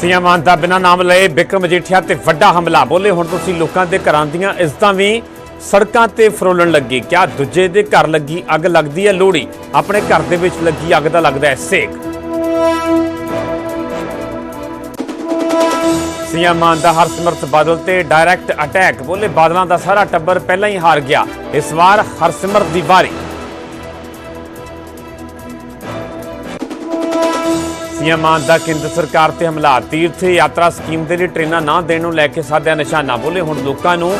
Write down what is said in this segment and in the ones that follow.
CM ਦਾ ਬਿਨਾਂ ਨਾਮ ਲਏ ਵਿਕਰਮ ਮਜੀਠੀਆ ਤੇ ਵੱਡਾ ਹਮਲਾ। ਬੋਲੇ, ਹੁਣ ਤੁਸੀਂ ਲੋਕਾਂ ਦੇ ਘਰਾਂ ਦੀਆਂ ਇੱਜ਼ਤਾਂ ਵੀ ਸੜਕਾਂ ਤੇ ਫਰੋਲਣ ਲੱਗੀ। ਕਿਆ ਦੂਜੇ ਦੇ ਘਰ ਲੱਗੀ ਅੱਗ ਲੱਗਦੀ ਹੈ ਲੋੜੀ ਆਪਣੇ ਘਰ ਦੇ ਵਿੱਚ ਲੱਗੀ ਅੱਗ ਦਾ ਲੱਗਦਾ ਹੈ ਸੇਕ। ਸੀਐਮ ਮਾਨ ਦਾ ਹਰਸਿਮਰਤ ਬਾਦਲ ਤੇ ਡਾਇਰੈਕਟ ਅਟੈਕ ਬੋਲੇ, ਬਾਦਲਾਂ ਦਾ ਸਾਰਾ ਟੱਬਰ ਪਹਿਲਾਂ ਹੀ ਹਾਰ ਗਿਆ। ਇਸ ਵਾਰ ਹਰਸਿਮਰਤ ਦੀ ਵਾਰੀ। ਸੀਐਮ ਮਾਨ ਦਾ ਕੇਂਦਰ ਸਰਕਾਰ ਤੇ ਹਮਲਾ। ਤੀਰਥ ਯਾਤਰਾ ਸਕੀਮ ਦੇ ਲਈ ਟ੍ਰੇਨਾਂ ਨਾ ਦੇਣ ਨੂੰ ਲੈ ਕੇ ਸਾਧਿਆ ਨਿਸ਼ਾਨਾ ਬੋਲੇ। ਹੁਣ ਲੋਕਾਂ ਨੂੰ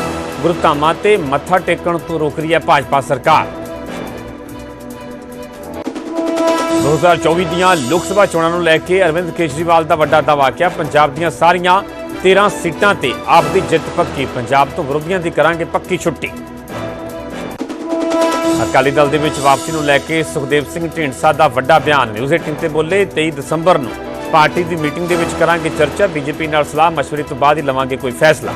ਗੁਰਧਾਮਾਂ ਤੇ ਮੱਥਾ ਟੇਕਣ ਤੋਂ ਰੋਕ ਰਹੀ ਹੈ ਭਾਜਪਾ ਸਰਕਾਰ। 2024 ਦੀਆਂ ਲੋਕ ਸਭਾ ਚੋਣਾਂ ਨੂੰ ਲੈ ਕੇ ਅਰਵਿੰਦ ਕੇਜਰੀਵਾਲ ਦਾ ਵੱਡਾ ਦਾਅਵਾ, ਕਿਹਾ ਪੰਜਾਬ ਦੀਆਂ ਸਾਰੀਆਂ 13 ਸੀਟਾਂ ਤੇ ਆਪ ਦੀ ਜਿੱਤ ਪੱਕੀ। ਪੰਜਾਬ ਤੋਂ ਵਿਰੋਧੀਆਂ ਦੀ ਕਰਾਂਗੇ ਪੱਕੀ ਛੁੱਟੀ। ਅਕਾਲੀ ਦਲ ਦੇ ਵਿੱਚ ਵਾਪਸੀ ਨੂੰ ਲੈ ਕੇ ਸੁਖਦੇਵ ਸਿੰਘ ਢੀਂਡਸਾ ਦਾ ਵੱਡਾ ਬਿਆਨ। ਨਿਊਜ਼ 18 ਤੇ ਬੋਲੇ 23 ਦਸੰਬਰ ਨੂੰ ਪਾਰਟੀ ਦੀ ਮੀਟਿੰਗ ਦੇ ਵਿੱਚ ਕਰਾਂਗੇ ਚਰਚਾ। ਬੀਜੇਪੀ ਨਾਲ ਸਲਾਹ, ਮਸ਼ਵਰੇ ਤੋਂ ਬਾਅਦ ਹੀ ਲਵਾਂਗੇ ਕੋਈ ਫੈਸਲਾ।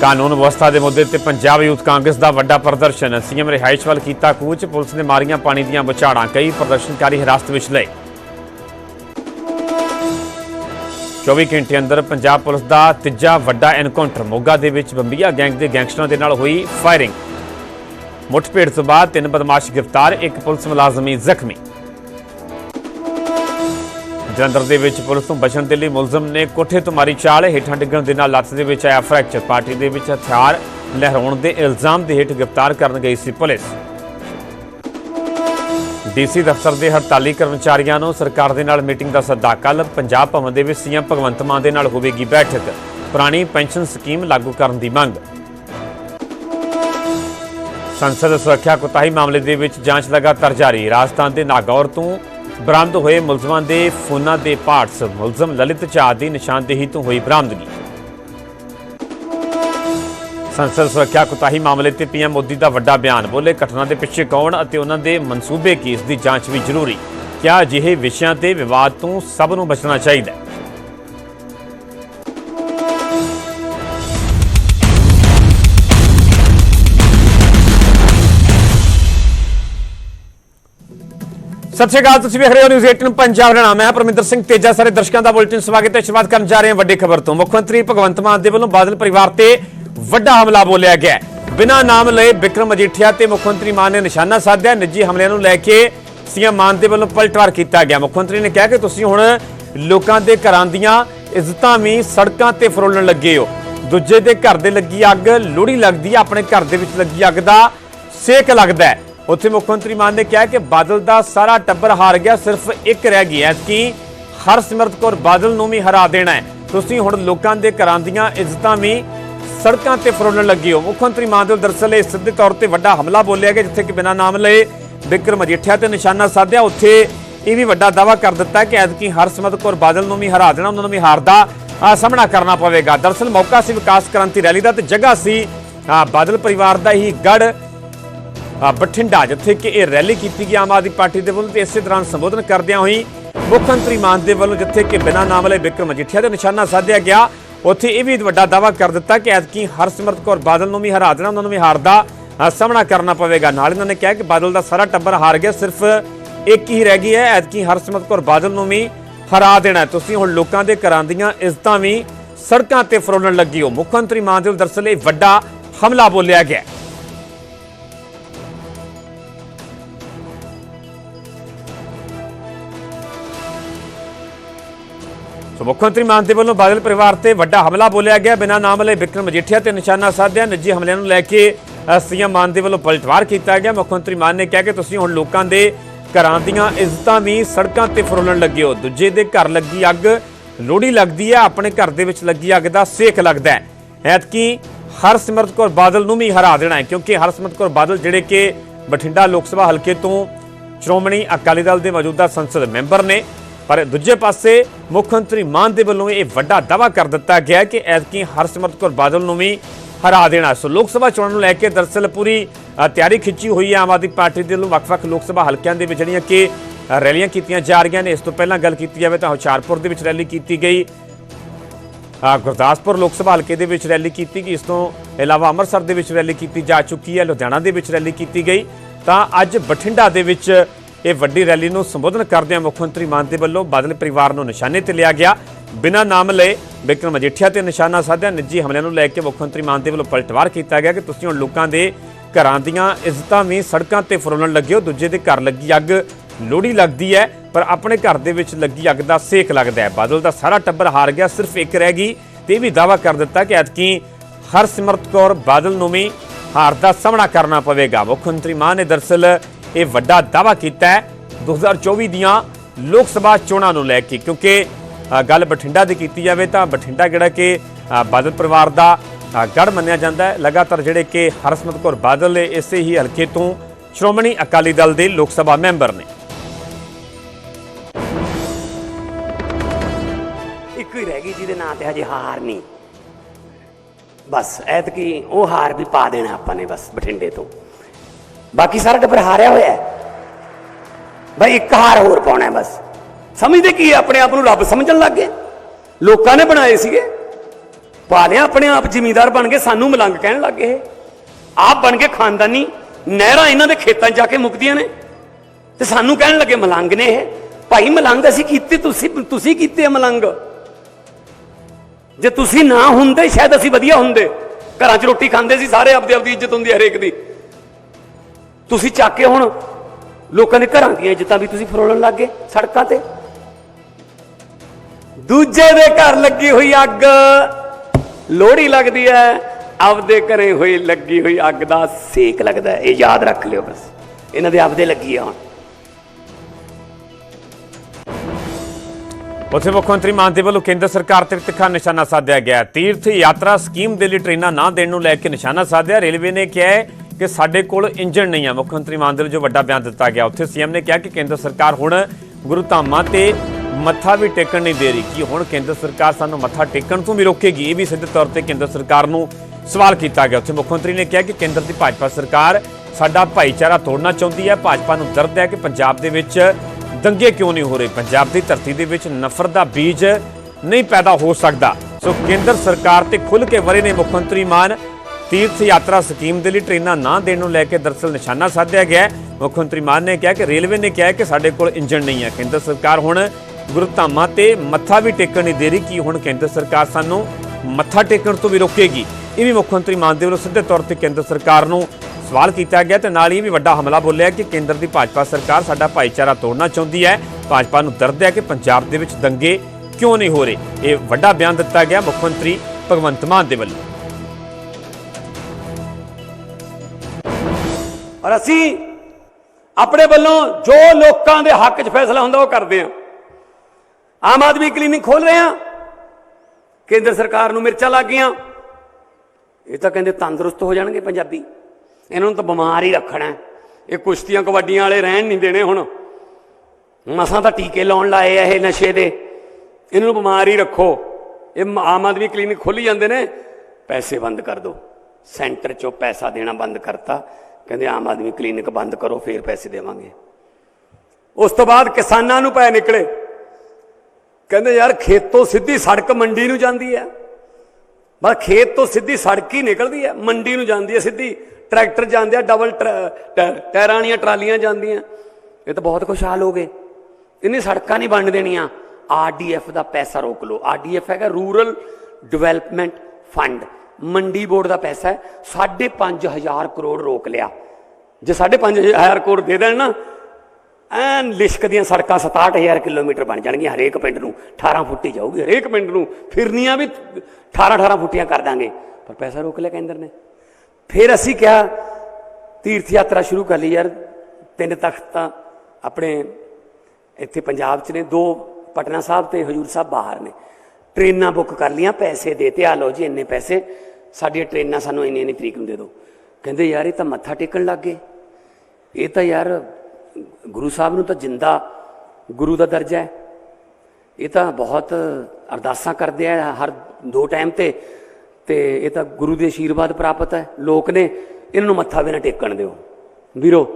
ਕਾਨੂੰਨ ਵਿਵਸਥਾ ਦੇ ਮੁੱਦੇ ਤੇ ਪੰਜਾਬ ਯੂਥ ਕਾਂਗਰਸ ਦਾ ਵੱਡਾ ਪ੍ਰਦਰਸ਼ਨ। ਸੀਐਮ ਰਿਹਾਇਸ਼ ਵੱਲ ਕੀਤਾ ਕੂਚ। ਪੁਲਿਸ ਨੇ ਮਾਰੀਆਂ ਪਾਣੀ ਦੀਆਂ ਬੁਛਾੜਾਂ ਕਈ ਪ੍ਰਦਰਸ਼ਨਕਾਰੀ ਹਿਰਾਸਤ ਵਿੱਚ ਲਏ। 24 ਘੰਟੇ ਅੰਦਰ ਪੰਜਾਬ ਪੁਲਿਸ ਦਾ ਤੀਜਾ ਵੱਡਾ ਐਨਕਾਊਂਟਰ ਮੋਗਾ ਦੇ ਵਿੱਚ ਬੰਬੀਆ ਗੈਂਗ ਦੇ ਗੈਂਗਸਟਰਾਂ ਦੇ ਨਾਲ ਹੋਈ ਫਾਇਰਿੰਗ ਮੁੱਠਭੇੜ ਤੋਂ ਬਾਅਦ ਤਿੰਨ ਬਦਮਾਸ਼ ਗ੍ਰਿਫਤਾਰ, ਇੱਕ ਪੁਲਿਸ ਮੁਲਾਜ਼ਮੀ ਜ਼ਖਮੀ। ਜਲੰਧਰ ਦੇ ਵਿੱਚ ਪੁਲਿਸ ਤੋਂ ਬਚਣ ਦੇ ਲਈ ਮੁਲਜ਼ਮ ਨੇ ਕੋਠੇ ਤੋਂ ਮਾਰੀ ਚਾਲ ਹੇਠਾਂ ਡਿੱਗਣ ਦੇ ਨਾਲ ਲੱਤ ਦੇ ਵਿੱਚ ਆਇਆ ਫ੍ਰੈਕਚਰ ਪਾਰਟੀ ਦੇ ਵਿੱਚ ਹਥਿਆਰ ਲਹਿਰਾਉਣ ਦੇ ਇਲਜ਼ਾਮ ਦੇ ਹੇਠ ਗ੍ਰਿਫਤਾਰ ਕਰਨ ਗਈ ਸੀ ਪੁਲਿਸ। ਡੀਸੀ ਦਫ਼ਤਰ ਦੇ ਹੜਤਾਲੀ ਕਰਮਚਾਰੀਆਂ ਨੂੰ ਸਰਕਾਰ ਦੇ ਨਾਲ ਮੀਟਿੰਗ ਦਾ ਸੱਦਾ। ਕੱਲ ਪੰਜਾਬ ਭਵਨ ਦੇ ਵਿੱਚ ਸੀਐਮ ਭਗਵੰਤ ਮਾਨ ਦੇ ਨਾਲ ਹੋਵੇਗੀ ਬੈਠਕ। ਪੁਰਾਣੀ ਪੈਨਸ਼ਨ ਸਕੀਮ ਲਾਗੂ ਕਰਨ ਦੀ ਮੰਗ। ਸੰਸਦ ਸੁਰੱਖਿਆ ਕੋਤਾਹੀ ਮਾਮਲੇ ਦੇ ਵਿੱਚ ਜਾਂਚ ਲਗਾਤਾਰ ਜਾਰੀ। ਰਾਜਸਥਾਨ ਦੇ ਨਾਗੌਰ ਤੋਂ ਬਰਾਮਦ ਹੋਏ ਮੁਲਜ਼ਮਾਂ ਦੇ ਫੋਨਾਂ ਦੇ ਪਾਰਟਸ। ਮੁਲਜ਼ਮ ਲਲਿਤ ਝਾ ਦੀ ਨਿਸ਼ਾਨਦੇਹੀ ਤੋਂ ਹੋਈ ਬਰਾਮਦਗੀ। ਸੰਸਦ ਸੁਰੱਖਿਆ ਕੁਤਾਹੀ ਮਾਮਲੇ ਤੇ ਪੀਐਮ ਮੋਦੀ ਦਾ ਵੱਡਾ ਬਿਆਨ। ਬੋਲੇ, ਘਟਨਾ ਦੇ ਪਿੱਛੇ ਕੌਣ ਅਤੇ ਉਹਨਾਂ ਦੇ ਮਨਸੂਬੇ ਕੀ? ਇਸ ਦੀ ਜਾਂਚ ਵੀ ਜ਼ਰੂਰੀ। ਕਿਹਾ ਅਜਿਹੇ ਵਿਸ਼ਿਆਂ ਤੇ ਵਿਵਾਦ ਤੋਂ ਸਭ ਨੂੰ ਬਚਣਾ ਚਾਹੀਦਾ ਹੈ? ਸਤਿ ਸ਼੍ਰੀ ਅਕਾਲ, ਤੁਸੀਂ ਵੇਖ ਰਹੇ ਹੋ ਨਿਊਜ਼ 18 ਪੰਜਾਬ ਦਾ ਨਾਮ ਹੈ। ਪਰਮਿੰਦਰ ਸਿੰਘ ਤੇਜਾ, ਸਾਰੇ ਦਰਸ਼ਕਾਂ ਦਾ ਬੁਲੇਟਿਨ ਸਵਾਗਤ ਹੈ। ਸ਼ੁਰੂਆਤ ਕਰਨ ਜਾ ਰਹੇ ਹਾਂ ਵੱਡੀ ਖਬਰ ਤੋਂ। ਮੁੱਖ ਮੰਤਰੀ ਭਗਵੰਤ ਮਾਨ ਦੇ ਵੱਲੋਂ ਬਾਦਲ ਪਰਿਵਾਰ ਤੇ ਵੱਡਾ ਹਮਲਾ ਬੋਲਿਆ ਗਿਆ ਬਿਨਾਂ ਨਾਮ ਲਏ ਵਿਕਰਮ ਮਜੀਠੀਆ ਤੇ ਮੁੱਖ ਮੰਤਰੀ ਮਾਨ ਨੇ ਨਿਸ਼ਾਨਾ ਸਾਧਿਆ। ਨਿੱਜੀ ਹਮਲਿਆਂ ਨੂੰ ਲੈ ਕੇ ਸੀਐਮ ਮਾਨ ਦੇ ਵੱਲੋਂ ਪਲਟਵਾਰ ਕੀਤਾ ਗਿਆ। ਮੁੱਖ ਮੰਤਰੀ ਨੇ ਕਿਹਾ ਕਿ ਤੁਸੀਂ ਹੁਣ ਲੋਕਾਂ ਦੇ ਘਰਾਂ ਦੀਆਂ ਇੱਜ਼ਤਾਂ ਵੀ ਸੜਕਾਂ ਤੇ ਫਰੋਲਣ ਲੱਗੇ ਹੋ। ਦੂਜੇ ਦੇ ਘਰ ਦੇ ਲੱਗੀ ਅੱਗ, ਲੋਹੜੀ ਲੱਗਦੀ ਹੈ ਆਪਣੇ ਘਰ ਦੇ ਵਿੱਚ ਲੱਗੀ ਅੱਗ ਦਾ ਸੇਕ ਲੱਗਦਾ ਹੈ। ਉੱਥੇ ਮੁੱਖ ਮੰਤਰੀ ਮਾਨ ਨੇ ਕਿਹਾ ਕਿ ਬਾਦਲ ਦਾ ਸਾਰਾ ਟੱਬਰ ਹਾਰ ਗਿਆ, ਸਿਰਫ ਇੱਕ ਰਹਿ ਗਈ ਹੈ। ਕਿ ਹਰਸਿਮਰਤ ਕੌਰ ਬਾਦਲ ਨੂੰ ਵੀ ਹਰਾ ਦੇਣਾ ਹੈ। ਤੁਸੀਂ ਹੁਣ ਲੋਕਾਂ ਦੇ ਘਰਾਂ ਦੀਆਂ ਇੱਜ਼ਤਾਂ ਵੀ ਸੜਕਾਂ ਤੇ ਫਰੋਲਣ ਲੱਗੀ ਹੋ। ਮੁੱਖ ਮੰਤਰੀ ਮਾਨ ਦੇ ਦਰਸਲ ਇਹ ਸਿੱਧੇ ਤੌਰ ਤੇ ਵੱਡਾ ਹਮਲਾ ਬੋਲਿਆ ਗਿਆ, ਜਿੱਥੇ ਕਿ ਬਿਨਾਂ ਨਾਮ ਲਏ ਵਿਕਰਮ ਮਜੀਠੀਆ ਤੇ ਨਿਸ਼ਾਨਾ ਸਾਧਿਆ। ਉੱਥੇ ਇਹ ਵੀ ਵੱਡਾ ਦਾਵਾ ਕਰ ਦਿੱਤਾ ਕਿ ਐਤਕੀ ਹਰਸਿਮਰਤ ਕੌਰ ਬਾਦਲ ਨੂੰ ਵੀ ਹਰਾ ਦੇਣਾ, ਉਹਨਾਂ ਨੂੰ ਵੀ ਹਾਰ ਦਾ ਸਾਹਮਣਾ ਕਰਨਾ ਪਵੇਗਾ। ਦਰਸਲ ਮੌਕਾ ਸੀ ਵਿਕਾਸ ਕ੍ਰਾਂਤੀ ਰੈਲੀ ਦਾ ਤੇ ਜਗ੍ਹਾ ਸੀ ਬਾਦਲ ਪਰਿਵਾਰ ਦਾ ਹੀ ਗੜ ਬਠਿੰਡਾ, ਜਿੱਥੇ ਕਿ ਇਹ ਰੈਲੀ ਕੀਤੀ ਗਈ ਆਮ ਆਦਮੀ ਪਾਰਟੀ ਦੇ ਵੱਲੋਂ ਤੇ ਇਸੇ ਦੌਰਾਨ ਸੰਬੋਧਨ ਕਰਦਿਆਂ ਹੋਈ ਮੁੱਖ ਮੰਤਰੀ ਮਾਨ ਦੇ ਵੱਲੋਂ ਜਿੱਥੇ ਕਿ ਬਿਨਾਂ ਨਾਮ ਵਾਲੇ ਵਿਕਰਮ ਮਜੀਠੀਆ ਦੇ ਨਿਸ਼ਾਨਾ ਸਾਧਿਆ ਗਿਆ। ਉੱਥੇ ਇਹ ਵੀ ਵੱਡਾ ਦਾਵਾ ਕਰ ਦਿੱਤਾ ਕਿ ਐਤਕੀ ਹਰਸਿਮਰਤ ਕੌਰ ਬਾਦਲ ਨੂੰ ਵੀ ਹਰਾ ਦੇਣਾ, ਉਹਨਾਂ ਨੂੰ ਵੀ ਹਾਰ ਦਾ ਸਾਹਮਣਾ ਕਰਨਾ ਪਵੇਗਾ। ਨਾਲ ਇਹਨਾਂ ਨੇ ਕਿਹਾ ਕਿ ਬਾਦਲ ਦਾ ਸਾਰਾ ਟੱਬਰ ਹਾਰ ਗਿਆ, ਸਿਰਫ ਇੱਕ ਹੀ ਰਹਿ ਗਈ ਹੈ, ਐਤਕੀ ਹਰਸਿਮਰਤ ਕੌਰ ਬਾਦਲ ਨੂੰ ਵੀ ਹਰਾ ਦੇਣਾ ਤੁਸੀਂ ਹੁਣ ਲੋਕਾਂ ਦੇ ਘਰਾਂ ਦੀਆਂ ਇੱਜ਼ਤਾਂ ਵੀ ਸੜਕਾਂ ਤੇ ਫਰੋਲਣ ਲੱਗੀ ਹੋ। ਮੁੱਖ ਮੰਤਰੀ ਮਾਨ ਦੇ ਇਹ ਵੱਡਾ ਹਮਲਾ ਬੋਲਿਆ ਗਿਆ ਸੋ ਮੁੱਖ ਮੰਤਰੀ ਮਾਨ ਦੇ ਵੱਲੋਂ ਬਾਦਲ ਪਰਿਵਾਰ ਤੇ ਵੱਡਾ ਹਮਲਾ ਬੋਲਿਆ ਗਿਆ। ਬਿਨਾਂ ਨਾਮ ਵਾਲੇ ਵਿਕਰਮ ਮਜੀਠੀਆ ਤੇ ਨਿਸ਼ਾਨਾ ਸਾਧਿਆ। ਨਿੱਜੀ ਹਮਲਿਆਂ ਨੂੰ ਲੈ ਕੇ ਸੀਐਮ ਮਾਨ ਦੇ ਵੱਲੋਂ ਪਲਟਵਾਰ ਕੀਤਾ ਗਿਆ। ਮੁੱਖ ਮੰਤਰੀ ਮਾਨ ਨੇ ਕਿਹਾ ਕਿ ਤੁਸੀਂ ਹੁਣ ਲੋਕਾਂ ਦੇ ਘਰਾਂ ਦੀਆਂ ਇੱਜ਼ਤਾਂ ਵੀ ਸੜਕਾਂ ਤੇ ਫਰੋਲਣ ਲੱਗੇ ਹੋ। ਦੂਜੇ ਦੇ ਘਰ ਲੱਗੀ ਅੱਗ ਲੋੜੀ ਲੱਗਦੀ ਹੈ। ਆਪਣੇ ਘਰ ਦੇ ਵਿੱਚ ਲੱਗੀ ਅੱਗ ਦਾ ਸੇਖ ਲੱਗਦਾ ਹੈ। ਐਤਕੀ ਹਰਸਿਮਰਤ ਕੌਰ ਬਾਦਲ ਨੂੰ ਵੀ ਹਰਾ ਦੇਣਾ ਹੈ, ਕਿਉਂਕਿ ਹਰਸਿਮਰਤ ਕੌਰ ਬਾਦਲ ਜਿਹੜੇ ਕਿ ਬਠਿੰਡਾ ਲੋਕ ਸਭਾ ਹਲਕੇ ਤੋਂ ਸ਼੍ਰੋਮਣੀ ਅਕਾਲੀ ਦਲ ਦੇ ਮੌਜੂਦਾ ਸੰਸਦ ਮੈਂਬਰ ਨੇ ਪਰ ਦੂਜੇ ਪਾਸੇ ਮੁੱਖ ਮੰਤਰੀ ਮਾਨ ਦੇ ਵੱਲੋਂ ਇਹ ਵੱਡਾ ਦਾਵਾ ਕਰ ਦਿੱਤਾ ਗਿਆ ਕਿ ਐਤਕੀ ਹਰਸਿਮਰਤ ਕੌਰ ਬਾਦਲ ਨੂੰ ਵੀ ਹਰਾ ਦੇਣਾ ਸੋ ਲੋਕ ਸਭਾ ਚੋਣਾਂ ਨੂੰ ਲੈ ਕੇ ਦਰਸਲ ਪੂਰੀ ਤਿਆਰੀ ਖਿੱਚੀ ਹੋਈ ਹੈ। ਆਮ ਆਦਮੀ ਪਾਰਟੀ ਦੇ ਵੱਲੋਂ ਵੱਖ-ਵੱਖ ਲੋਕ ਸਭਾ ਹਲਕਿਆਂ ਦੇ ਵਿੱਚ ਜਿਹੜੀਆਂ ਕਿ ਰੈਲੀਆਂ ਕੀਤੀਆਂ ਜਾ ਰਹੀਆਂ ਨੇ, ਇਸ ਤੋਂ ਪਹਿਲਾਂ ਗੱਲ ਕੀਤੀ ਜਾਵੇ ਤਾਂ ਹੁਸ਼ਿਆਰਪੁਰ ਦੇ ਵਿੱਚ ਰੈਲੀ ਕੀਤੀ ਗਈ। ਗੁਰਦਾਸਪੁਰ ਲੋਕ ਸਭਾ ਹਲਕੇ ਦੇ ਵਿੱਚ ਰੈਲੀ ਕੀਤੀ ਗਈ। ਇਸ ਤੋਂ ਇਲਾਵਾ ਅੰਮ੍ਰਿਤਸਰ ਦੇ ਵਿੱਚ ਰੈਲੀ ਕੀਤੀ ਜਾ ਚੁੱਕੀ ਹੈ। ਲੁਧਿਆਣਾ ਦੇ ਵਿੱਚ ਰੈਲੀ ਕੀਤੀ ਗਈ। ਤਾਂ ਅੱਜ ਬਠਿੰਡਾ ਦੇ ਵਿੱਚ ਇਹ ਵੱਡੀ ਰੈਲੀ ਨੂੰ ਸੰਬੋਧਨ ਕਰਦਿਆਂ ਮੁੱਖ ਮੰਤਰੀ ਮਾਨ ਦੇ ਵੱਲੋਂ ਬਾਦਲ ਪਰਿਵਾਰ ਨੂੰ ਨਿਸ਼ਾਨੇ ਤੇ ਲਿਆ ਗਿਆ। ਬਿਨਾਂ ਨਾਮ ਲਏ ਵਿਕਰਮ ਮਜੀਠੀਆ ਤੇ ਨਿਸ਼ਾਨਾ ਸਾਧਿਆ, ਨਿੱਜੀ ਹਮਲਿਆਂ ਨੂੰ ਲੈ ਕੇ ਮੁੱਖ ਮੰਤਰੀ ਮਾਨ ਦੇ ਵੱਲੋਂ ਪਲਟਵਾਰ ਕੀਤਾ ਗਿਆ ਕਿ ਤੁਸੀਂ ਹੁਣ ਲੋਕਾਂ ਦੇ ਘਰਾਂ ਦੀਆਂ ਇੱਜ਼ਤਾਂ ਵੀ ਸੜਕਾਂ ਤੇ ਫਰੋਲਣ ਲੱਗੇ ਹੋ। ਦੂਜੇ ਦੇ ਘਰ ਲੱਗੀ ਅੱਗ ਲੋੜੀ ਲੱਗਦੀ ਹੈ, ਪਰ ਆਪਣੇ ਘਰ ਦੇ ਵਿੱਚ ਲੱਗੀ ਅੱਗ ਦਾ ਸੇਕ ਲੱਗਦਾ ਹੈ। ਬਾਦਲ ਦਾ ਸਾਰਾ ਟੱਬਰ ਹਾਰ ਗਿਆ, ਸਿਰਫ ਇੱਕ ਰਹਿ ਗਈ ਤੇ ਇਹ ਵੀ ਦਾਵਾ ਕਰ ਦਿੱਤਾ ਕਿ ਐਤਕੀ ਹਰਸਿਮਰਤ ਕੌਰ ਬਾਦਲ ਨੂੰ ਵੀ ਹਾਰ ਦਾ ਸਾਹਮਣਾ ਕਰਨਾ ਪਵੇਗਾ। ਮੁੱਖ ਮੰਤਰੀ ਮਾਨ ਨੇ ਦਰਸਲ ਇਹ ਵੱਡਾ ਦਾਵਾ ਕੀਤਾ ਹੈ 2024 ਦੀਆਂ ਲੋਕ ਸਭਾ ਚੋਣਾਂ ਨੂੰ ਲੈ ਕੇ ਕਿਉਂਕਿ ਗੱਲ ਬਠਿੰਡਾ ਦੀ ਕੀਤੀ ਜਾਵੇ ਤਾਂ ਬਠਿੰਡਾ ਜਿਹੜਾ ਕਿ ਬਾਦਲ ਪਰਿਵਾਰ ਦਾ ਅ, ਮੰਨਿਆ ਜਾਂਦਾ ਹੈ। ਲਗਾਤਾਰ ਜਿਹੜੇ ਕਿ ਹਰਸਿਮਰਤ ਕੌਰ ਬਾਦਲ ਨੇ ਇਸੇ ਹੀ ਹਲਕੇ ਤੋਂ ਸ਼੍ਰੋਮਣੀ ਅਕਾਲੀ ਦਲ ਦੇ ਲੋਕ ਸਭਾ ਮੈਂਬਰ ਨੇ। ਇੱਕੋ ਹੀ ਰਹਿ ਗਈ ਜਿਹਦੇ ਨਾਂ ਤੇ ਹਜੇ ਹਾਰ ਨਹੀਂ। ਬਸ ਐਤਕੀ ਉਹ ਹਾਰ ਵੀ ਪਾ ਦੇਣਾ ਆਪਾਂ ਨੇ ਬਸ ਬਠਿੰਡੇ ਤੋਂ। ਬਾਕੀ ਸਾਰਾ ਟੱਬਰ ਹਾਰਿਆ ਹੋਇਆ ਬਈ ਇੱਕ ਹਾਰ ਹੋਰ ਪਾਉਣਾ ਬਸ। ਸਮਝਦੇ ਕੀ ਆਪਣੇ ਆਪ ਨੂੰ ਰੱਬ ਸਮਝਣ ਲੱਗ ਗਏ? ਲੋਕਾਂ ਨੇ ਬਣਾਏ ਸੀਗੇ। ਪਾ ਲਿਆ ਆਪਣੇ ਆਪ ਜ਼ਿਮੀਂਦਾਰ ਬਣ ਕੇ ਸਾਨੂੰ ਮਲੰਗ ਕਹਿਣ ਲੱਗ ਗਏ ਆਪ ਬਣ ਕੇ ਖਾਨਦਾਨੀ ਨਹਿਰਾਂ ਇਹਨਾਂ ਦੇ ਖੇਤਾਂ 'ਚ ਜਾ ਕੇ ਮੁੱਕਦੀਆਂ ਨੇ। ਤੇ ਸਾਨੂੰ ਕਹਿਣ ਲੱਗੇ ਮਲੰਗ ਨੇ ਇਹ। ਭਾਈ ਮਲੰਗ ਅਸੀਂ ਕੀਤੇ, ਤੁਸੀਂ ਤੁਸੀਂ ਕੀਤੇ ਆ ਮਲੰਗ। ਜੇ ਤੁਸੀਂ ਨਾ ਹੁੰਦੇ, ਸ਼ਾਇਦ ਅਸੀਂ ਵਧੀਆ ਹੁੰਦੇ। ਘਰਾਂ 'ਚ ਰੋਟੀ ਖਾਂਦੇ ਸੀ, ਸਾਰੇ ਆਪਦੀ ਆਪਦੀ ਇੱਜ਼ਤ ਹੁੰਦੀ ਹੈ ਹਰੇਕ ਦੀ। ਤੁਸੀਂ ਚੱਕ ਕੇ ਹੁਣ ਲੋਕਾਂ ਦੇ ਘਰਾਂ ਦੀਆਂ ਇੱਜ਼ਤਾਂ ਵੀ ਤੁਸੀਂ ਫਰੋਲਣ ਲੱਗ ਗਏ ਸੜਕਾਂ ਤੇ। ਦੂਜੇ ਦੇ ਘਰ ਲੱਗੀ ਹੋਈ ਅੱਗ। ਲੋਹੜੀ ਲੱਗਦੀ ਹੈ, ਆਪਦੇ ਘਰੇ ਹੋਈ ਲੱਗੀ ਹੋਈ ਅੱਗ ਦਾ ਸੇਕ ਲੱਗਦਾ ਇਹ ਯਾਦ ਰੱਖ ਲਿਓ ਬਸ। ਇਹਨਾਂ ਦੇ ਆਪਦੇ ਲੱਗੀ ਆ ਹੁਣ। ਉੱਥੇ ਮੁੱਖ ਮੰਤਰੀ ਮਾਨ ਦੇ ਵੱਲੋਂ ਕੇਂਦਰ ਸਰਕਾਰ ਤੇ ਤਿੱਖਾ ਨਿਸ਼ਾਨਾ ਸਾਧਿਆ ਗਿਆ ਤੀਰਥ ਯਾਤਰਾ ਸਕੀਮ ਦੇ ਲਈ ਟ੍ਰੇਨਾਂ ਨਾ ਦੇਣ ਨੂੰ ਲੈ ਕੇ ਨਿਸ਼ਾਨਾ ਸਾਧਿਆ। ਰੇਲਵੇ ਨੇ ਕਿਹਾ ਹੈ ਕਿ ਸਾਡੇ ਕੋਲ ਇੰਜਣ ਨਹੀਂ ਹੈ ਮੁੱਖ ਮੰਤਰੀ ਮਾਨ ਦੇ ਵੱਲੋਂ ਜੋ ਵੱਡਾ ਬਿਆਨ ਦਿੱਤਾ ਗਿਆ, ਉੱਥੇ ਸੀਐਮ ਨੇ ਕਿਹਾ ਕਿ ਕੇਂਦਰ ਸਰਕਾਰ ਹੁਣ ਗੁਰੂ ਧਾਮਾਂ ਤੇ ਮੱਥਾ ਵੀ ਟੇਕਣ ਨਹੀਂ ਦੇ ਰਹੀ। ਕਿ ਹੁਣ ਕੇਂਦਰ ਸਰਕਾਰ ਸਾਨੂੰ ਮੱਥਾ ਟੇਕਣ ਤੋਂ ਵੀ ਰੋਕੇਗੀ? ਇਹ ਵੀ ਸਿੱਧੇ ਤੌਰ ਤੇ ਕੇਂਦਰ ਸਰਕਾਰ ਨੂੰ ਸਵਾਲ ਕੀਤਾ ਗਿਆ। ਉੱਥੇ ਮੁੱਖ ਮੰਤਰੀ ਨੇ ਕਿਹਾ ਕਿ ਕੇਂਦਰ ਦੀ ਭਾਜਪਾ ਸਰਕਾਰ ਸਾਡਾ ਭਾਈਚਾਰਾ ਤੋੜਨਾ ਚਾਹੁੰਦੀ ਹੈ। ਭਾਜਪਾ ਨੂੰ ਦਰਦ ਹੈ ਕਿ ਪੰਜਾਬ ਦੇ ਵਿੱਚ ਦੰਗੇ ਕਿਉਂ ਨਹੀਂ ਹੋ ਰਹੇ? ਪੰਜਾਬ ਦੀ ਧਰਤੀ ਦੇ ਵਿੱਚ ਨਫ਼ਰਤ ਦਾ ਬੀਜ ਨਹੀਂ ਪੈਦਾ ਹੋ ਸਕਦਾ। ਸੋ ਕੇਂਦਰ ਸਰਕਾਰ ਤੇ ਖੁੱਲ੍ਹ ਕੇ ਵਰੇ ਨੇ ਮੁੱਖ ਮੰਤਰੀ ਮਾਨ। ਤੀਰਥ ਯਾਤਰਾ ਸਕੀਮ ਦੇ ਲਈ ਟ੍ਰੇਨਾਂ ਨਾ ਦੇਣ ਨੂੰ ਲੈ ਕੇ ਦਰਸਲ ਨਿਸ਼ਾਨਾ ਸਾਧਿਆ ਗਿਆ ਮੁੱਖ ਮੰਤਰੀ ਮਾਨ ਨੇ ਕਿਹਾ ਕਿ ਰੇਲਵੇ ਨੇ ਕਿਹਾ ਕਿ ਸਾਡੇ ਕੋਲ ਇੰਜਣ ਨਹੀਂ ਹੈ। ਕੇਂਦਰ ਸਰਕਾਰ ਹੁਣ ਗੁਰੂ ਧਾਮਾਂ ਤੇ ਮੱਥਾ ਵੀ ਟੇਕਣ ਨਹੀਂ ਦੇ ਰਹੀ, ਕਿ ਹੁਣ ਕੇਂਦਰ ਸਰਕਾਰ ਸਾਨੂੰ ਮੱਥਾ ਟੇਕਣ ਤੋਂ ਵੀ ਰੋਕੇਗੀ? ਇਹ ਵੀ ਮੁੱਖ ਮੰਤਰੀ ਮਾਨ ਦੇ ਵੱਲੋਂ ਸਿੱਧੇ ਤੌਰ ਤੇ ਕੇਂਦਰ ਸਰਕਾਰ ਨੂੰ ਸਵਾਲ ਕੀਤਾ ਗਿਆ ਤੇ ਨਾਲ ਹੀ ਇਹ ਵੀ ਵੱਡਾ ਹਮਲਾ ਬੋਲਿਆ ਕਿ ਕੇਂਦਰ ਦੀ ਭਾਜਪਾ ਸਰਕਾਰ ਸਾਡਾ ਭਾਈਚਾਰਾ ਤੋੜਨਾ ਚਾਹੁੰਦੀ ਹੈ। ਭਾਜਪਾ ਨੂੰ ਦਰਦ ਹੈ ਕਿ ਪੰਜਾਬ ਦੇ ਵਿੱਚ ਦੰਗੇ ਕਿਉਂ ਨਹੀਂ ਹੋ ਰਹੇ? ਇਹ ਵੱਡਾ ਬਿਆਨ ਦਿੱਤਾ ਗਿਆ ਮੁੱਖ ਮੰਤਰੀ ਭਗਵੰਤ ਮਾਨ ਦੇ ਵੱਲੋਂ। ਔਰ ਅਸੀਂ ਆਪਣੇ ਵੱਲੋਂ ਜੋ ਲੋਕਾਂ ਦੇ ਹੱਕ 'ਚ ਫੈਸਲਾ ਹੁੰਦਾ ਉਹ ਕਰਦੇ ਹਾਂ। ਆਮ ਆਦਮੀ ਕਲੀਨਿਕ ਖੋਲ ਰਹੇ ਹਾਂ। ਕੇਂਦਰ ਸਰਕਾਰ ਨੂੰ ਮਿਰਚਾਂ ਲੱਗ ਗਈਆਂ ਇਹ ਤਾਂ ਕਹਿੰਦੇ ਤੰਦਰੁਸਤ ਹੋ ਜਾਣਗੇ ਪੰਜਾਬੀ। ਇਹਨਾਂ ਨੂੰ ਤਾਂ ਬਿਮਾਰ ਹੀ ਰੱਖਣਾ ਇਹ ਕੁਸ਼ਤੀਆਂ ਕਬੱਡੀਆਂ ਵਾਲੇ ਰਹਿਣ ਨਹੀਂ ਦੇਣੇ ਹੁਣ। ਮਸਾਂ ਤਾਂ ਟੀਕੇ ਲਾਉਣ ਲਾਏ ਆ ਇਹ ਨਸ਼ੇ ਦੇ। ਇਹਨਾਂ ਨੂੰ ਬਿਮਾਰ ਹੀ ਰੱਖੋ। ਇਹ ਆਮ ਆਦਮੀ ਕਲੀਨਿਕ ਖੋਲੀ ਜਾਂਦੇ ਨੇ। ਪੈਸੇ ਬੰਦ ਕਰ ਦਿਓ। ਸੈਂਟਰ ਚੋਂ ਪੈਸਾ ਦੇਣਾ ਬੰਦ ਕਰਤਾ। ਕਹਿੰਦੇ ਆਮ ਆਦਮੀ ਕਲੀਨਿਕ ਬੰਦ ਕਰੋ, ਫੇਰ ਪੈਸੇ ਦੇਵਾਂਗੇ। ਉਸ ਤੋਂ ਬਾਅਦ ਕਿਸਾਨਾਂ ਨੂੰ ਪੈ ਨਿਕਲੇ। ਕਹਿੰਦੇ ਯਾਰ ਖੇਤੋਂ ਸਿੱਧੀ ਸੜਕ ਮੰਡੀ ਨੂੰ ਜਾਂਦੀ ਹੈ। ਬਸ ਖੇਤ ਤੋਂ ਸਿੱਧੀ ਸੜਕ ਹੀ ਨਿਕਲਦੀ ਹੈ। ਮੰਡੀ ਨੂੰ ਜਾਂਦੀ ਹੈ ਸਿੱਧੀ। ਟਰੈਕਟਰ ਜਾਂਦੇ ਆ, ਡਬਲ ਟਰ- ਟੈ- ਟਾਇਰਾਂ ਵਾਲੀਆਂ ਟਰਾਲੀਆਂ ਜਾਂਦੀਆਂ। ਇਹ ਤਾਂ ਬਹੁਤ ਖੁਸ਼ਹਾਲ ਹੋ ਗਏ। ਇੰਨੀ ਸੜਕਾਂ ਨਹੀਂ ਬਣ ਦੇਣੀਆਂ। ਆਰਡੀਐਫ ਦਾ ਪੈਸਾ ਰੋਕ ਲਓ। ਆਰਡੀਐਫ ਹੈਗਾ rural development fund. Mandi board ਦਾ ਪੈਸਾ ਹੈ 5.5000 ਕਰੋੜ ਰੋਕ ਲਿਆ। ਜੇ 5.5000 ਕਰੋੜ ਦੇ ਦੇਣ ਨਾ, ਐਨ ਲਿਸ਼ਕ ਦੀਆਂ ਸੜਕਾਂ 67000 ਕਿਲੋਮੀਟਰ ਬਣ ਜਾਣਗੀਆਂ ਹਰੇਕ ਪਿੰਡ ਨੂੰ। 18 ਫੁੱਟੀ ਜਾਊਗੀ ਹਰੇਕ ਪਿੰਡ ਨੂੰ। ਫਿਰਨੀਆਂ ਵੀ 18 18 ਫੁੱਟੀਆਂ ਕਰ ਦਾਂਗੇ। ਪਰ ਪੈਸਾ ਰੋਕ ਲਿਆ ਕੇਂਦਰ ਨੇ। ਫਿਰ ਅਸੀਂ ਕਿਹਾ, ਤੀਰਥ ਯਾਤਰਾ ਸ਼ੁਰੂ ਕਰ ਲਈ ਯਾਰ। ਤਿੰਨ ਤਖਤ ਤਾਂ ਆਪਣੇ ਇੱਥੇ ਪੰਜਾਬ 'ਚ ਨੇ, ਦੋ ਪਟਨਾ ਸਾਹਿਬ ਤੇ ਹਜੂਰ ਸਾਹਿਬ ਬਾਹਰ ਨੇ। ਟ੍ਰੇਨਾਂ ਬੁੱਕ ਕਰ ਲੀਆਂ ਪੈਸੇ ਦੇ ਤੇ ਆ ਲਓ ਜੀ ਇੰਨੇ ਪੈਸੇ, ਸਾਡੀਆਂ ਟ੍ਰੇਨਾਂ ਸਾਨੂੰ ਇੰਨੀ ਇੰਨੀ ਤਰੀਕ ਨੂੰ ਦੇ ਦਿਓ। ਕਹਿੰਦੇ ਯਾਰ ਇਹ ਤਾਂ ਮੱਥਾ ਟੇਕਣ ਲੱਗ ਗਏ। ਇਹ ਤਾਂ ਯਾਰ ਗੁਰੂ ਸਾਹਿਬ ਨੂੰ ਤਾਂ ਜਿੰਦਾ ਗੁਰੂ ਦਾ ਦਰਜਾ ਹੈ। ਇਹ ਤਾਂ ਬਹੁਤ ਅਰਦਾਸਾਂ ਕਰਦੇ ਆ ਹਰ ਦੋ ਟਾਈਮ ਤੇ ਤੇ ਇਹ ਤਾਂ ਗੁਰੂ ਦੇ ਆਸ਼ੀਰਵਾਦ ਪ੍ਰਾਪਤ ਹੈ। ਲੋਕ ਨੇ ਇਹਨਾਂ ਨੂੰ ਮੱਥਾ ਵੀ ਨਾ ਟੇਕਣ ਦਿਓ। ਵੀਰੋ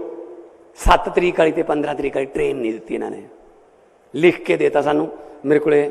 7 ਤਰੀਕ ਵਾਲੀ ਤੇ 15 ਤਰੀਕ ਵਾਲੀ ਟ੍ਰੇਨ ਨਹੀਂ ਦਿੱਤੀ ਇਹਨਾਂ ਨੇ। ਲਿਖ ਕੇ ਦੇਤਾ ਸਾਨੂੰ, ਮੇਰੇ ਕੋਲੇ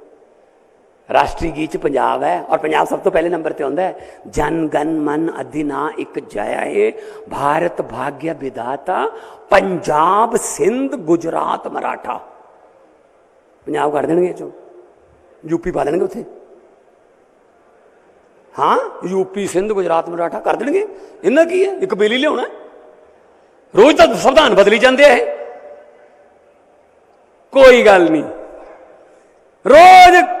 ਰਾਸ਼ਟਰੀ ਗੀਤ ਚ ਪੰਜਾਬ ਹੈ ਔਰ ਪੰਜਾਬ ਸਭ ਤੋਂ ਪਹਿਲੇ ਨੰਬਰ ਤੇ ਆਉਂਦਾ ਹੈ। ਜਨ, ਗਨ, ਮਨ, ਅਧਿਨਾ, ਇੱਕ ਜਇਆ ਏ ਭਾਰਤ ਭਾਗਯ ਵਿਦਾਤਾ ਪੰਜਾਬ ਸਿੰਧ, ਗੁਜਰਾਤ ਮਰਾਠਾ। ਪੰਜਾਬ ਕਰ ਦੇਣਗੇ ਇਹ ਚੋਂ। ਯੂਪੀ ਪਾ ਦੇਣਗੇ ਉੱਥੇ। ਹਾਂ ਯੂਪੀ ਸਿੰਧ, ਗੁਜਰਾਤ ਮਰਾਠਾ ਕਰ ਦੇਣਗੇ। ਇਹਨਾਂ ਕੀ ਹੈ? ਇੱਕ ਬੇਲੀ ਲਿਆਉਣਾ ਰੋਜ਼ ਤਾਂ ਸੰਵਿਧਾਨ ਬਦਲੀ ਜਾਂਦੇ ਆ ਇਹ। ਕੋਈ ਗੱਲ ਨਹੀਂ। ਰੋਜ਼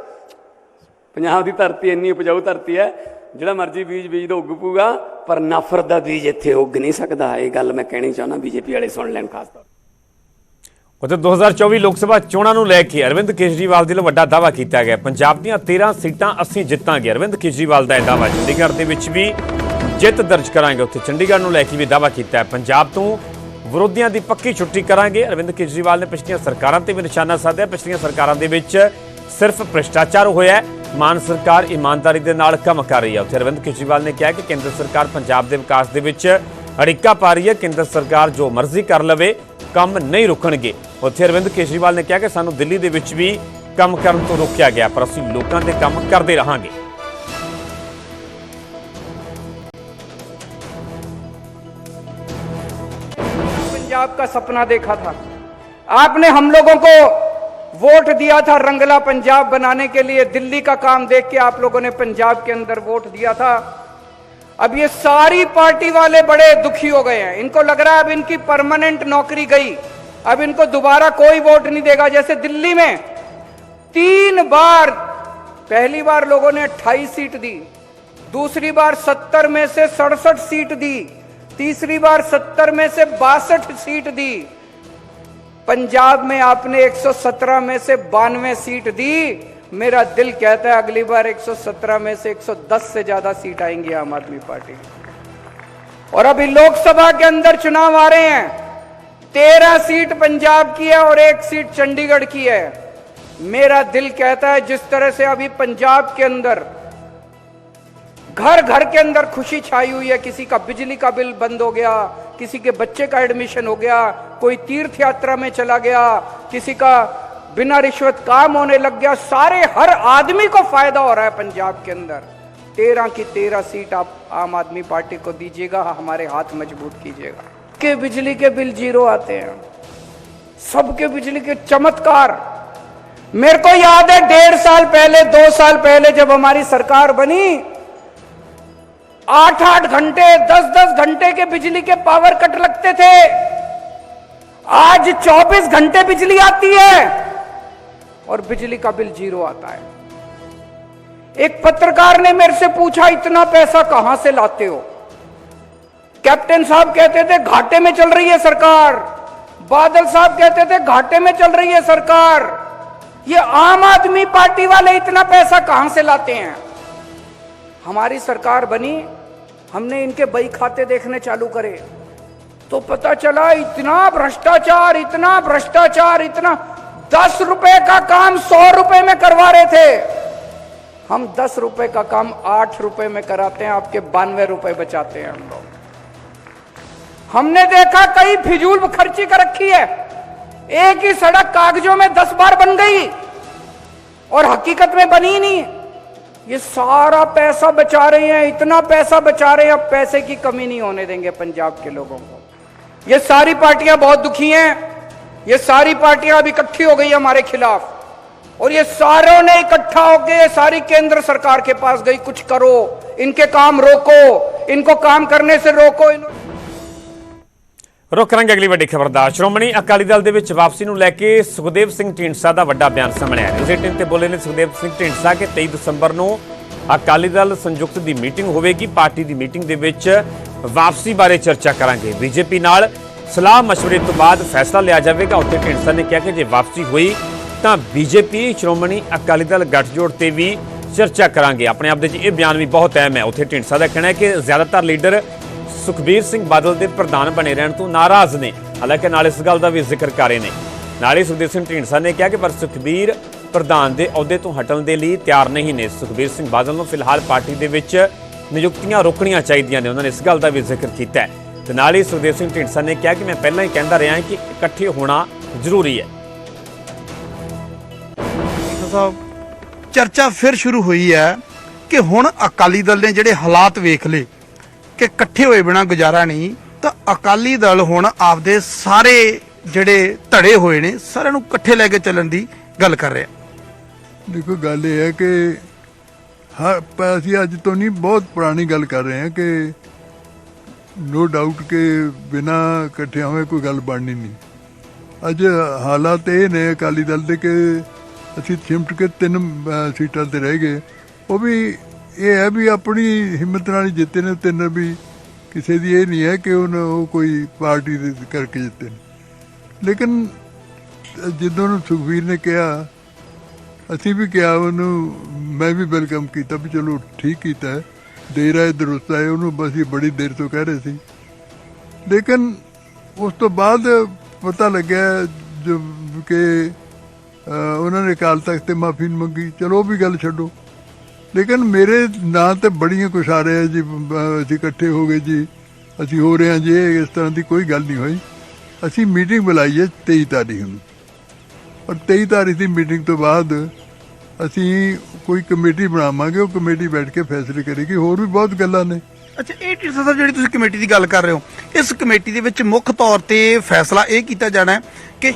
ਪੰਜਾਬ ਦੀ ਧਰਤੀ ਇੰਨੀ ਉਪਜਾਊ ਧਰਤੀ ਹੈ, ਜਿਹੜਾ ਮਰਜ਼ੀ ਬੀਜ ਬੀਜ ਦੋ ਉੱਗ ਪੂਗਾ ਪਰ ਨਫ਼ਰਤ ਦਾ ਬੀਜ ਇੱਥੇ ਉੱਗ ਨਹੀਂ ਸਕਦਾ, ਇਹ ਗੱਲ ਮੈਂ ਕਹਿਣੀ ਚਾਹੁੰਦਾ ਬੀਜੇਪੀ ਵਾਲੇ ਸੁਣ ਲੈਣ ਖਾਸ ਤੌਰ ਉਤੇ 2024 ਲੋਕ ਸਭਾ ਚੋਣਾਂ ਨੂੰ ਲੈ ਕੇ ਅਰਵਿੰਦ ਕੇਜਰੀਵਾਲ ਦੇ ਵੱਲੋਂ ਵੱਡਾ ਦਾਅਵਾ ਕੀਤਾ ਗਿਆ। ਪੰਜਾਬ ਦੀਆਂ 13 ਸੀਟਾਂ ਅਸੀਂ ਜਿੱਤਾਂਗੇ। ਅਰਵਿੰਦ ਕੇਜਰੀਵਾਲ ਦਾ ਇਹ ਦਾਅਵਾ ਚੰਡੀਗੜ੍ਹ ਦੇ ਵਿੱਚ ਵੀ ਜਿੱਤ ਦਰਜ ਕਰਾਂਗੇ। ਉੱਥੇ ਚੰਡੀਗੜ੍ਹ ਨੂੰ ਲੈ ਕੇ ਵੀ ਦਾਅਵਾ ਕੀਤਾ ਹੈ। ਪੰਜਾਬ ਤੋਂ ਵਿਰੋਧੀਆਂ ਦੀ ਪੱਕੀ ਛੁੱਟੀ ਕਰਾਂਗੇ। ਅਰਵਿੰਦ ਕੇਜਰੀਵਾਲ ਨੇ ਪਿਛਲੀਆਂ ਸਰਕਾਰਾਂ ਤੇ ਵੀ ਨਿਸ਼ਾਨਾ ਸਾਧਿਆ। ਪਿਛਲੀਆਂ ਸਰਕਾਰਾਂ ਦੇ ਵਿੱਚ ਸਿਰਫ ਭ੍ਰਿਸ਼ਟਾਚਾਰ ਹੋਇਆ ਹੈ। ਮਾਨ ਸਰਕਾਰ ਇਮਾਨਦਾਰੀ ਦੇ ਨਾਲ ਕੰਮ ਕਰ ਰਹੀ ਹੈ ਉੱਥੇ ਅਰਵਿੰਦ ਕੇਜਰੀਵਾਲ ਨੇ ਕਿਹਾ ਕਿ ਕੇਂਦਰ ਸਰਕਾਰ ਪੰਜਾਬ ਦੇ ਵਿਕਾਸ ਦੇ ਵਿੱਚ ਅੜਿੱਕਾ ਪਾ ਰਹੀ ਹੈ ਕੇਂਦਰ ਸਰਕਾਰ ਜੋ ਮਰਜ਼ੀ ਕਰ ਲਵੇ ਕੰਮ ਨਹੀਂ ਰੁਕਣਗੇ ਉੱਥੇ ਅਰਵਿੰਦ ਕੇਜਰੀਵਾਲ ਨੇ ਕਿਹਾ ਕਿ ਸਾਨੂੰ ਦਿੱਲੀ ਦੇ ਵਿੱਚ ਵੀ ਕੰਮ ਕਰਨ ਤੋਂ ਰੋਕਿਆ ਗਿਆ ਪਰ ਅਸੀਂ ਲੋਕਾਂ ਦੇ ਕੰਮ ਕਰਦੇ ਰਹਾਂਗੇ पंजाब का सपना देखा था आपने हम लोगों को वोट दिया था रंगला पंजाब बनाने के लिए। दिल्ली का काम देख के आप लोगों ने पंजाब के अंदर वोट दिया था। अब ये सारी पार्टी वाले बड़े दुखी हो गए हैं। इनको लग रहा है अब इनकी परमानेंट नौकरी गई। अब इनको दोबारा कोई वोट नहीं देगा। जैसे दिल्ली में तीन बार, पहली बार लोगों ने 28 सीट दी। दूसरी बार 70 में से सड़सठ सीट दी। तीसरी बार 70 में से बासठ सीट दी। पंजाब में आपने 117 में से बानवे सीट दी। मेरा दिल कहता है अगली बार 117 में से 110 से ज़्यादा सीट आएँगी आम आदमी पार्टी। और अभी लोकसभा के अंदर चुनाव आ रहे हैं। तेरह सीट पंजाब की है और एक सीट चंडीगढ़ की है। मेरा दिल कहता है जिस तरह से अभी पंजाब के अंदर घर घर के अंदर खुशी छाई हुई है। किसी का बिजली का बिल बंद हो गया, किसी के बच्चे का एडमिशन हो गया कोई तीर्थ यात्रा में चला गया, किसी का बिना रिश्वत काम होने लग गया, सारे हर आदमी को फ़ायदा हो रहा है पंजाब के अंदर। तेरह की तेरह सीट आप आम आदमी पार्टी को दीजिएगा, हमारे हाथ मज़बूत कीजिएगा। के बिजली के बिल ज़ीरो आते हैं। सबके बिजली के चमत्कार। मेरे को याद है, डेढ़ साल पहले, दो साल पहले जब हमारी सरकार बनी, आठ आठ घंटे, दस दस घंटे के बिजली के पावर कट लगते थे। आज 24 घंटे बिजली आती है और बिजली का बिल ज़ीरो आता है। एक पत्रकार ने मेरे से पूछा, इतना पैसा कहाँ से लाते हो? कैप्टन साहब कहते थे, घाटे में चल रही है सरकार। बादल साहब कहते थे, घाटे में चल रही है सरकार। ये आम आदमी पार्टी वाले इतना पैसा कहाँ से लाते हैं? हमारी सरकार बनी, हमने इनके बही खाते देखने चालू करे। तो पता चला इतना भ्रष्टाचार इतना भ्रष्टाचार, इतना दस रुपए का काम सौ रुपए में करवा रहे थे। हम दस रुपए का काम आठ रुपए में कराते हैं, आपके बानवे रुपए बचाते हैं हम लोग। हमने देखा कई फिजूल खर्ची कर रखी है। एक ही सड़क कागजों में दस बार बन गई और हकीकत में बनी नहीं। ये सारा पैसा बचा रहे हैं, इतना पैसा बचा रहे हैं, अब पैसे की कमी नहीं होने देंगे पंजाब के लोगों को। ये सारी पार्टियां बहुत दुखी हैं ये सारी पार्टियां अब इकट्ठी हो गई हमारे खिलाफ और ये सारों ने इकट्ठा होकर सारी केंद्र सरकार के पास गई कुछ करो इनके काम रोको इनको काम करने से रोको इन... ਰੁਕ ਕਰਾਂਗੇ ਅਗਲੀ ਵੱਡੀ ਖਬਰ ਦਾ ਸ਼੍ਰੋਮਣੀ ਅਕਾਲੀ ਦਲ ਦੇ ਵਿੱਚ ਵਾਪਸੀ ਨੂੰ ਲੈ ਕੇ ਸੁਖਦੇਵ ਸਿੰਘ ਢੀਂਡਸਾ ਦਾ ਵੱਡਾ ਬਿਆਨ ਸਾਹਮਣੇ ਆਇਆ ਨਿਊਜ਼ 18 ਤੇ ਬੋਲੇ ਨੇ ਸੁਖਦੇਵ ਸਿੰਘ ਢੀਂਡਸਾ ਕਿ 23 ਦਸੰਬਰ ਨੂੰ ਅਕਾਲੀ ਦਲ ਸੰਯੁਕਤ ਦੀ ਮੀਟਿੰਗ ਹੋਵੇਗੀ ਪਾਰਟੀ ਦੀ ਮੀਟਿੰਗ ਦੇ ਵਿੱਚ ਵਾਪਸੀ ਬਾਰੇ ਚਰਚਾ ਕਰਾਂਗੇ। ਬੀਜੇਪੀ ਨਾਲ ਸਲਾਹ ਮਸ਼ਵਰੇ ਤੋਂ ਬਾਅਦ ਫੈਸਲਾ ਲਿਆ ਜਾਵੇਗਾ। ਉੱਥੇ ਢੀਂਡਸਾ ਨੇ ਕਿਹਾ ਕਿ ਜੇ ਵਾਪਸੀ ਹੋਈ, ਤਾਂ ਬੀਜੇਪੀ, ਸ਼੍ਰੋਮਣੀ ਅਕਾਲੀ ਦਲ ਗੱਠਜੋੜ ਤੇ ਵੀ ਚਰਚਾ ਕਰਾਂਗੇ। ਆਪਣੇ ਆਪ ਦੇ ਵਿੱਚ ਇਹ ਬਿਆਨ ਵੀ ਬਹੁਤ ਅਹਿਮ ਹੈ। ਉੱਥੇ ਢੀਂਡਸਾ ਦਾ ਕਹਿਣਾ ਹੈ ਕਿ ਜ਼ਿਆਦਾਤਰ ਲੀਡਰ ਸੁਖਬੀਰ ਸਿੰਘ ਬਾਦਲ ਦੇ ਪ੍ਰਧਾਨ ਬਣੇ ਰਹਿਣ ਤੋਂ ਨਾਰਾਜ਼ ਨੇ। ਹਾਲਾਂਕਿ ਨਾਲ ਇਸ ਗੱਲ ਦਾ ਵੀ ਜ਼ਿਕਰ ਕਰ ਰਹੇ ਨੇ। ਨਾਲ ਹੀ ਸੁਖਦੇਵ ਸਿੰਘ ਢੀਂਡਸਾ ਨੇ ਕਿਹਾ ਕਿ ਪਰ ਸੁਖਬੀਰ ਪ੍ਰਧਾਨ ਦੇ ਅਹੁਦੇ ਤੋਂ ਹਟਣ ਦੇ ਲਈ ਤਿਆਰ ਨਹੀਂ ਨੇ। ਸੁਖਬੀਰ ਸਿੰਘ ਬਾਦਲ ਨੂੰ ਫਿਲਹਾਲ ਪਾਰਟੀ ਦੇ ਵਿੱਚ ਨਿਯੁਕਤੀਆਂ ਰੋਕਣੀਆਂ ਚਾਹੀਦੀਆਂ ਨੇ ਉਹਨਾਂ ਨੇ ਇਸ ਗੱਲ ਦਾ ਵੀ ਜ਼ਿਕਰ ਕੀਤਾ ਹੈ। ਤੇ ਨਾਲ ਹੀ ਸੁਖਦੇਵ ਸਿੰਘ ਢੀਂਡਸਾ ਨੇ ਕਿਹਾ ਕਿ ਮੈਂ ਪਹਿਲਾਂ ਹੀ ਕਹਿੰਦਾ ਰਿਹਾ ਕਿ ਇਕੱਠੇ ਹੋਣਾ ਜ਼ਰੂਰੀ ਹੈ। ਸਾਹਿਬ ਚਰਚਾ ਫਿਰ ਸ਼ੁਰੂ ਹੋਈ ਹੈ ਕਿ ਹੁਣ ਅਕਾਲੀ ਦਲ ਨੇ ਜਿਹੜੇ ਹਾਲਾਤ ਵੇਖ ਲਏ ਕਿ ਇਕੱਠੇ ਹੋਏ ਬਿਨਾ ਗੁਜ਼ਾਰਾ ਨਹੀਂ ਤਾਂ ਅਕਾਲੀ ਦਲ ਹੁਣ ਆਪਦੇ ਸਾਰੇ ਜਿਹੜੇ ਧੜੇ ਹੋਏ ਨੇ ਸਾਰਿਆਂ ਨੂੰ ਇਕੱਠੇ ਲੈ ਕੇ ਚੱਲਣ ਦੀ ਗੱਲ ਕਰ ਰਿਹਾ। ਦੇਖੋ ਗੱਲ ਇਹ ਹੈ ਕਿ ਹਾਂ ਪ- ਅਸੀਂ ਅੱਜ ਤੋਂ ਨਹੀਂ, ਬਹੁਤ ਪੁਰਾਣੀ ਗੱਲ ਕਰ ਰਹੇ ਹਾਂ ਕਿ ਨੋ ਡਾਊਟ ਕਿ ਬਿਨਾ ਇਕੱਠੇ ਹੋਏ ਕੋਈ ਗੱਲ ਬਣਨੀ ਨਹੀਂ। ਅੱਜ ਹਾਲਾਤ ਇਹ ਨੇ ਅਕਾਲੀ ਦਲ ਦੇ ਕਿ ਅਸੀਂ ਚਿਮਟ ਕੇ ਤਿੰਨ ਸੀਟਾਂ ਤੇ ਰਹਿ ਗਏ। ਉਹ ਵੀ ਇਹ ਹੈ ਵੀ ਆਪਣੀ ਹਿੰਮਤ ਨਾਲ ਹੀ ਜਿੱਤੇ ਨੇ ਤਿੰਨ ਵੀ। ਕਿਸੇ ਦੀ ਇਹ ਨਹੀਂ ਹੈ ਕਿ ਉਹਨਾਂ, ਉਹ ਕੋਈ ਪਾਰਟੀ ਦੇ ਕਰਕੇ ਜਿੱਤੇ ਨੇ। ਲੇਕਿਨ ਜਦੋਂ ਨੂੰ ਸੁਖਵੀਰ ਨੇ ਕਿਹਾ ਅਸੀਂ ਵੀ ਕਿਹਾ ਉਹਨੂੰ, ਮੈਂ ਵੀ ਵੈਲਕਮ ਕੀਤਾ ਵੀ ਚਲੋ ਠੀਕ ਕੀਤਾ ਹੈ। ਦੇਰ ਆਏ, ਦਰੁਸਤ ਆਏ ਉਹਨੂੰ, ਬਸ ਇਹ ਬੜੀ ਦੇਰ ਤੋਂ ਕਹਿ ਰਹੇ ਸੀ। ਲੇਕਿਨ ਉਸ ਤੋਂ ਬਾਅਦ ਪਤਾ ਲੱਗਿਆ ਜੋ ਕਿ ਉਹਨਾਂ ਨੇ ਕਾਲ ਤਖਤ ਤੇ ਮਾਫੀ ਮੰਗੀ। ਚਲੋ ਉਹ ਵੀ ਗੱਲ ਛੱਡੋ। ਲੇਕਿਨ ਮੇਰੇ ਨਾਂ ਤੇ ਬੜੀਆਂ ਕੁਛ ਆ ਰਿਹਾ ਜੀ ਅਸੀਂ ਇਕੱਠੇ ਹੋ ਗਏ ਜੀ। ਅਸੀਂ ਹੋ ਰਹੇ ਹਾਂ ਜੀ, ਇਹ ਇਸ ਤਰ੍ਹਾਂ ਦੀ ਕੋਈ ਗੱਲ ਨਹੀਂ ਹੋਈ। ਅਸੀਂ ਮੀਟਿੰਗ ਬੁਲਾਈ ਹੈ 23 ਤਾਰੀਖ ਨੂੰ। ਔਰ 23 ਤਾਰੀਖ ਦੀ ਮੀਟਿੰਗ ਤੋਂ ਬਾਅਦ ਅਸੀਂ ਕੋਈ ਕਮੇਟੀ ਬਣਾਵਾਂਗੇ, ਉਹ ਕਮੇਟੀ ਬੈਠ ਕੇ ਫੈਸਲੇ ਕਰੇਗੀ, ਹੋਰ ਵੀ ਬਹੁਤ ਗੱਲਾਂ ਨੇ। ਅੱਛਾ, ਇਹ ਢੀਂਡਸਾ ਸਾਹਿਬ ਜਿਹੜੀ ਤੁਸੀਂ ਕਮੇਟੀ ਦੀ ਗੱਲ ਕਰ ਰਹੇ ਹੋ, ਇਸ ਕਮੇਟੀ ਦੇ ਵਿੱਚ ਮੁੱਖ ਤੌਰ ਤੇ ਫੈਸਲਾ ਇਹ ਕੀਤਾ ਜਾਣਾ ਹੈ ਕਿ